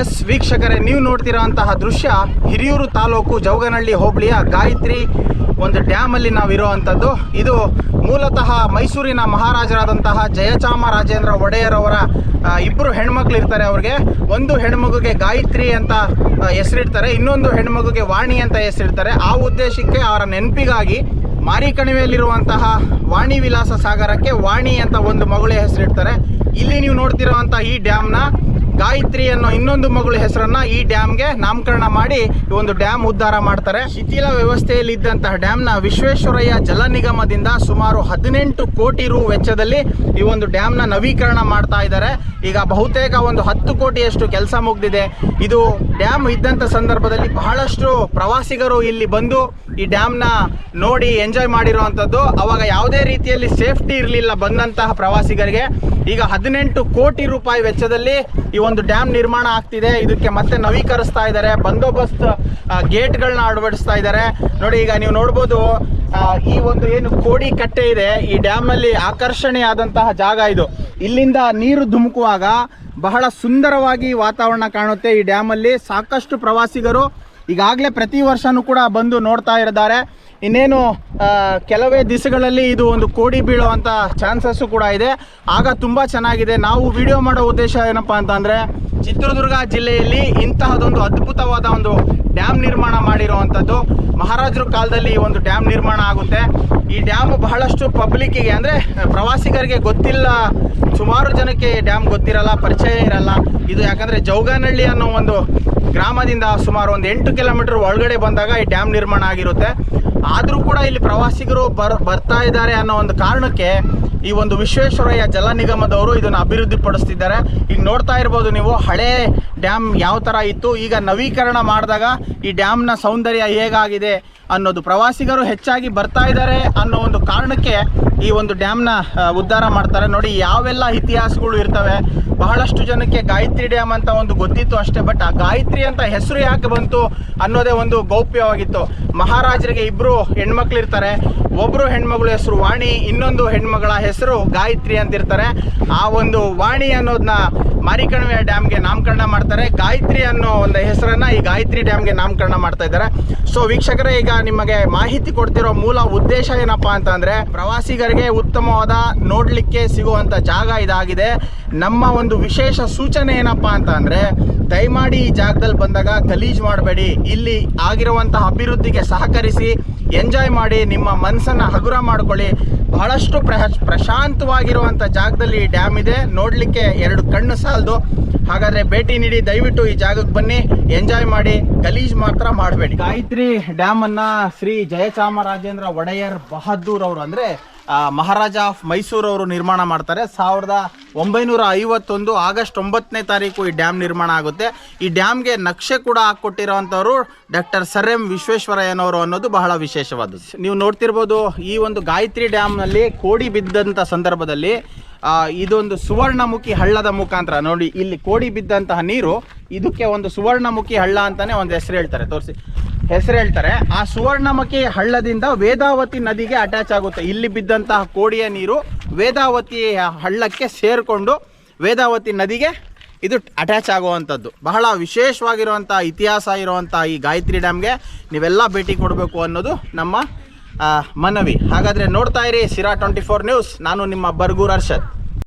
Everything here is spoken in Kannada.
ಎಸ್ ವೀಕ್ಷಕರೇ, ನೀವು ನೋಡ್ತಿರೋಂತಹ ದೃಶ್ಯ ಹಿರಿಯೂರು ತಾಲೂಕು ಜೌಗನಹಳ್ಳಿ ಹೋಬಳಿಯ ಗಾಯತ್ರಿ ಒಂದು ಡ್ಯಾಮಲ್ಲಿ ನಾವಿರುವಂಥದ್ದು. ಇದು ಮೂಲತಃ ಮೈಸೂರಿನ ಮಹಾರಾಜರಾದಂತಹ ಜಯಚಾಮರಾಜೇಂದ್ರ ಒಡೆಯರ್ ಅವರ ಇಬ್ಬರು ಹೆಣ್ಮಕ್ಳು ಇರ್ತಾರೆ ಅವ್ರಿಗೆ. ಒಂದು ಹೆಣ್ಮಗುಗೆ ಗಾಯತ್ರಿ ಅಂತ ಹೆಸರಿಡ್ತಾರೆ, ಇನ್ನೊಂದು ಹೆಣ್ಮಗುಗೆ ವಾಣಿ ಅಂತ ಹೆಸರಿಡ್ತಾರೆ. ಆ ಉದ್ದೇಶಕ್ಕೆ ಅವರ ನೆನಪಿಗಾಗಿ ಮಾರಿಕಣಿವೆಯಲ್ಲಿರುವಂತಹ ವಾಣಿ ವಿಲಾಸ ಸಾಗರಕ್ಕೆ ವಾಣಿ ಅಂತ ಒಂದು ಮಗಳೇ ಹೆಸರಿಡ್ತಾರೆ. ಇಲ್ಲಿ ನೀವು ನೋಡ್ತಿರುವಂತಹ ಈ ಡ್ಯಾಮ್ನ ಗಾಯತ್ರಿ ಅನ್ನೋ ಇನ್ನೊಂದು ಮಗಳ ಹೆಸರನ್ನ ಈ ಡ್ಯಾಮ್ಗೆ ನಾಮಕರಣ ಮಾಡಿ ಈ ಒಂದು ಡ್ಯಾಮ್ ಉದ್ಧಾರ ಮಾಡ್ತಾರೆ. ಶಿಥಿಲ ವ್ಯವಸ್ಥೆಯಲ್ಲಿ ಇದ್ದಂತಹ ಡ್ಯಾಮ್ನ ವಿಶ್ವೇಶ್ವರಯ್ಯ ಜಲ ನಿಗಮದಿಂದ ಸುಮಾರು ಹದಿನೆಂಟು ಕೋಟಿ ರು ವೆಚ್ಚದಲ್ಲಿ ಈ ಒಂದು ಡ್ಯಾಮ್ನ ನವೀಕರಣ ಮಾಡ್ತಾ ಇದ್ದಾರೆ. ಈಗ ಬಹುತೇಕ ಒಂದು ಹತ್ತು ಕೋಟಿಯಷ್ಟು ಕೆಲಸ ಮುಗ್ದಿದೆ. ಇದು ಡ್ಯಾಮ್ ಇದ್ದಂಥ ಸಂದರ್ಭದಲ್ಲಿ ಬಹಳಷ್ಟು ಪ್ರವಾಸಿಗರು ಇಲ್ಲಿ ಬಂದು ಈ ಡ್ಯಾಮ್ನ ನೋಡಿ ಎಂಜಾಯ್ ಮಾಡಿರುವಂಥದ್ದು. ಅವಾಗ ಯಾವುದೇ ರೀತಿಯಲ್ಲಿ ಸೇಫ್ಟಿ ಇರಲಿಲ್ಲ ಬಂದಂತಹ ಪ್ರವಾಸಿಗರಿಗೆ. ಈಗ ಹದಿನೆಂಟು ಕೋಟಿ ರೂಪಾಯಿ ವೆಚ್ಚದಲ್ಲಿ ಈ ಒಂದು ಡ್ಯಾಮ್ ನಿರ್ಮಾಣ ಆಗ್ತಿದೆ. ಇದಕ್ಕೆ ಮತ್ತೆ ನವೀಕರಿಸ್ತಾ ಇದ್ದಾರೆ. ಬಂದೋಬಸ್ತ್ ಗೇಟ್ಗಳನ್ನ ಅಳವಡಿಸ್ತಾ ಇದ್ದಾರೆ. ನೋಡಿ, ಈಗ ನೀವು ನೋಡ್ಬೋದು ಈ ಒಂದು ಏನು ಕೋಡಿ ಕಟ್ಟೆ ಇದೆ. ಈ ಡ್ಯಾಮಲ್ಲಿ ಆಕರ್ಷಣೆಯಾದಂತಹ ಜಾಗ ಇದು. ಇಲ್ಲಿಂದ ನೀರು ಧುಮುಕುವಾಗ ಬಹಳ ಸುಂದರವಾಗಿ ವಾತಾವರಣ ಕಾಣುತ್ತೆ ಈ ಡ್ಯಾಮಲ್ಲಿ. ಸಾಕಷ್ಟು ಪ್ರವಾಸಿಗರು ಈಗಾಗಲೇ ಪ್ರತಿ ವರ್ಷನೂ ಕೂಡ ಬಂದು ನೋಡ್ತಾ ಇದ್ದಾರೆ. ಇನ್ನೇನು ಕೆಲವೇ ದಿಸಗಳಲ್ಲಿ ಇದು ಒಂದು ಕೋಡಿ ಬೀಳುವಂಥ ಚಾನ್ಸಸ್ಸು ಕೂಡ ಇದೆ. ಆಗ ತುಂಬ ಚೆನ್ನಾಗಿದೆ. ನಾವು ವಿಡಿಯೋ ಮಾಡೋ ಉದ್ದೇಶ ಏನಪ್ಪ ಅಂತಂದರೆ ಚಿತ್ರದುರ್ಗ ಜಿಲ್ಲೆಯಲ್ಲಿ ಇಂತಹದೊಂದು ಅದ್ಭುತವಾದ ಒಂದು ಡ್ಯಾಮ್ ನಿರ್ಮಾಣ ಮಾಡಿರುವಂಥದ್ದು ಮಹಾರಾಜರ ಕಾಲದಲ್ಲಿ ಈ ಒಂದು ಡ್ಯಾಮ್ ನಿರ್ಮಾಣ ಆಗುತ್ತೆ. ಈ ಡ್ಯಾಮ್ ಬಹಳಷ್ಟು ಪಬ್ಲಿಕ್ಕಿಗೆ ಅಂದರೆ ಪ್ರವಾಸಿಗರಿಗೆ ಗೊತ್ತಿಲ್ಲ. ಸುಮಾರು ಜನಕ್ಕೆ ಡ್ಯಾಮ್ ಗೊತ್ತಿರಲ್ಲ, ಪರಿಚಯ ಇರಲ್ಲ. ಇದು ಯಾಕಂದರೆ ಜೌಗಾನಹಳ್ಳಿ ಅನ್ನೋ ಒಂದು ಗ್ರಾಮದಿಂದ ಸುಮಾರು ಒಂದು ಎಂಟು ಕಿಲೋಮೀಟರ್ ಒಳಗಡೆ ಬಂದಾಗ ಈ ಡ್ಯಾಮ್ ನಿರ್ಮಾಣ ಆಗಿರುತ್ತೆ. ಆದರೂ ಇಲ್ಲಿ ಪ್ರವಾಸಿಗರು ಬರ್, ಬರ್ತಾ ಇದ್ದಾರೆ ಅನ್ನೋ ಒಂದು ಕಾರಣಕ್ಕೆ ಈ ಒಂದು ವಿಶ್ವೇಶ್ವರಯ್ಯ ಜಲ ನಿಗಮದವರು ಇದನ್ನು ಅಭಿವೃದ್ಧಿ ಪಡಿಸ್ತಿದ್ದಾರೆ ಈಗ ನೋಡ್ತಾ ಇರ್ಬೋದು ನೀವು, ಹಳೆ ಡ್ಯಾಮ್ ಯಾವ ಥರ ಇತ್ತು, ಈಗ ನವೀಕರಣ ಮಾಡಿದಾಗ ಈ ಡ್ಯಾಮ್ನ ಸೌಂದರ್ಯ ಹೇಗಾಗಿದೆ ಅನ್ನೋದು ಪ್ರವಾಸಿಗರು ಹೆಚ್ಚಾಗಿ ಬರ್ತಾ ಇದ್ದಾರೆ ಅನ್ನೋ ಒಂದು ಕಾರಣಕ್ಕೆ ಈ ಒಂದು ಡ್ಯಾಮ್ನ ಉದ್ಧಾರ ಮಾಡ್ತಾರೆ. ನೋಡಿ, ಯಾವೆಲ್ಲ ಇತಿಹಾಸಗಳು ಇರ್ತವೆ? ಬಹಳಷ್ಟು ಜನಕ್ಕೆ ಗಾಯತ್ರಿ ಡ್ಯಾಮ್ ಅಂತ ಒಂದು ಗೊತ್ತಿತ್ತು ಅಷ್ಟೇ, ಬಟ್ ಆ ಗಾಯತ್ರಿ ಅಂತ ಹೆಸರು ಯಾಕೆ ಬಂತು ಅನ್ನೋದೇ ಒಂದು ಗೌಪ್ಯವಾಗಿತ್ತು. ಮಹಾರಾಜರಿಗೆ ಇಬ್ಬರು ಹೆಣ್ಮಕ್ಳು ಇರ್ತಾರೆ ಒಬ್ಬರು ಹೆಣ್ಮಗಳ ಹೆಸರು ವಾಣಿ, ಇನ್ನೊಂದು ಹೆಣ್ಮಗಳ ಹೆಸರು ಗಾಯತ್ರಿ ಅಂತ ಇರ್ತಾರೆ ಆ ಒಂದು ವಾಣಿ ಅನ್ನೋದನ್ನ ಮಾರಿಕಣಿವೆ ಡ್ಯಾಮ್ಗೆ ನಾಮಕರಣ ಮಾಡ್ತಾರೆ. ಗಾಯತ್ರಿ ಅನ್ನೋ ಒಂದು ಹೆಸರನ್ನ ಈ ಗಾಯತ್ರಿ ಡ್ಯಾಮ್ಗೆ ನಾಮಕರಣ ಮಾಡ್ತಾ ಇದ್ದಾರೆ. ಸೊ ವೀಕ್ಷಕರೇ, ಈಗ ನಿಮಗೆ ಮಾಹಿತಿ ಕೊಡ್ತಿರೋ ಮೂಲ ಉದ್ದೇಶ ಏನಪ್ಪ ಅಂತಂದರೆ, ಪ್ರವಾಸಿಗರಿಗೆ ಉತ್ತಮವಾದ ನೋಡ್ಲಿಕ್ಕೆ ಸಿಗುವಂತ ಜಾಗ ಇದಾಗಿದೆ. ನಮ್ಮ ಒಂದು ವಿಶೇಷ ಸೂಚನೆ ಏನಪ್ಪ ಅಂತ ಅಂದ್ರೆ ದಯಮಾಡಿ ಈ ಜಾಗದಲ್ಲಿ ಬಂದಾಗ ಗಲೀಜ್ ಮಾಡಬೇಡಿ. ಇಲ್ಲಿ ಆಗಿರುವಂತಹ ಅಭಿವೃದ್ಧಿಗೆ ಸಹಕರಿಸಿ ಎಂಜಾಯ್ ಮಾಡಿ, ನಿಮ್ಮ ಮನಸ್ಸನ್ನು ಹಗುರ ಮಾಡ್ಕೊಳ್ಳಿ. ಬಹಳಷ್ಟು ಪ್ರಹ ಪ್ರಶಾಂತವಾಗಿರುವಂಥ ಜಾಗದಲ್ಲಿ ಈ ಡ್ಯಾಮ್ ಇದೆ. ನೋಡಲಿಕ್ಕೆ ಎರಡು ಕಣ್ಣು ಸಾಲದು. ಹಾಗಾದರೆ ಭೇಟಿ ನೀಡಿ, ದಯವಿಟ್ಟು ಈ ಜಾಗಕ್ಕೆ ಬನ್ನಿ. ಎಂಜಾಯ್ ಮಾಡಿ, ಗಲೀಜ್ ಮಾತ್ರ ಮಾಡಬೇಡಿ. ಗಾಯತ್ರಿ ಡ್ಯಾಮನ್ನು ಶ್ರೀ ಜಯಚಾಮರಾಜೇಂದ್ರ ಒಡೆಯರ್ ಬಹದ್ದೂರ್ ಅವರು ಅಂದ್ರೆ ಮಹಾರಾಜ ಆಫ್ ಮೈಸೂರು ಅವರು ನಿರ್ಮಾಣ ಮಾಡ್ತಾರೆ. ಸಾವಿರದ ಒಂಬೈನೂರ ಐವತ್ತೊಂದು ಆಗಸ್ಟ್ ಒಂಬತ್ತನೇ ತಾರೀಕು ಈ ಡ್ಯಾಮ್ ನಿರ್ಮಾಣ ಆಗುತ್ತೆ. ಈ ಡ್ಯಾಮ್ಗೆ ನಕ್ಷೆ ಕೂಡ ಹಾಕ್ಕೊಟ್ಟಿರೋವಂಥವ್ರು ಡಾಕ್ಟರ್ ಸರ್ ಎಂ ವಿಶ್ವೇಶ್ವರಯ್ಯನವರು ಅನ್ನೋದು ಬಹಳ ವಿಶೇಷವಾದದ್ದು. ನೀವು ನೋಡ್ತಿರ್ಬೋದು, ಈ ಒಂದು ಗಾಯತ್ರಿ ಡ್ಯಾಮ್ನಲ್ಲಿ ಕೋಡಿ ಬಿದ್ದಂಥ ಸಂದರ್ಭದಲ್ಲಿ ಇದೊಂದು ಸುವರ್ಣಮುಖಿ ಹಳ್ಳದ ಮುಖಾಂತರ, ನೋಡಿ, ಇಲ್ಲಿ ಕೋಡಿ ಬಿದ್ದಂತಹ ನೀರು, ಇದಕ್ಕೆ ಒಂದು ಸುವರ್ಣಮುಖಿ ಹಳ್ಳ ಅಂತಾನೆ ಒಂದು ಹೆಸರು ಹೇಳ್ತಾರೆ. ತೋರಿಸಿ. ಹೆಸರು ಹೇಳ್ತಾರೆ, ಆ ಸುವರ್ಣಮಕಿ ಹಳ್ಳದಿಂದ ವೇದಾವತಿ ನದಿಗೆ ಅಟ್ಯಾಚ್ ಆಗುತ್ತೆ. ಇಲ್ಲಿ ಬಿದ್ದಂತಹ ಕೋಡಿಯ ನೀರು ವೇದಾವತಿ ಹಳ್ಳಕ್ಕೆ ಸೇರಿಕೊಂಡು ವೇದಾವತಿ ನದಿಗೆ ಇದು ಅಟ್ಯಾಚ್ ಆಗುವಂಥದ್ದು. ಬಹಳ ವಿಶೇಷವಾಗಿರುವಂಥ ಇತಿಹಾಸ ಇರುವಂಥ ಈ ಗಾಯತ್ರಿ ಡ್ಯಾಮ್ಗೆ ನೀವೆಲ್ಲ ಭೇಟಿ ಕೊಡಬೇಕು ಅನ್ನೋದು ನಮ್ಮ ಮನವಿ. ಹಾಗಾದರೆ ನೋಡ್ತಾ ಇರಿ ಸಿರಾ ಟ್ವೆಂಟಿ ಫೋರ್ ನ್ಯೂಸ್. ನಾನು ನಿಮ್ಮ ಬರ್ಗೂರ್ ಅರ್ಷದ್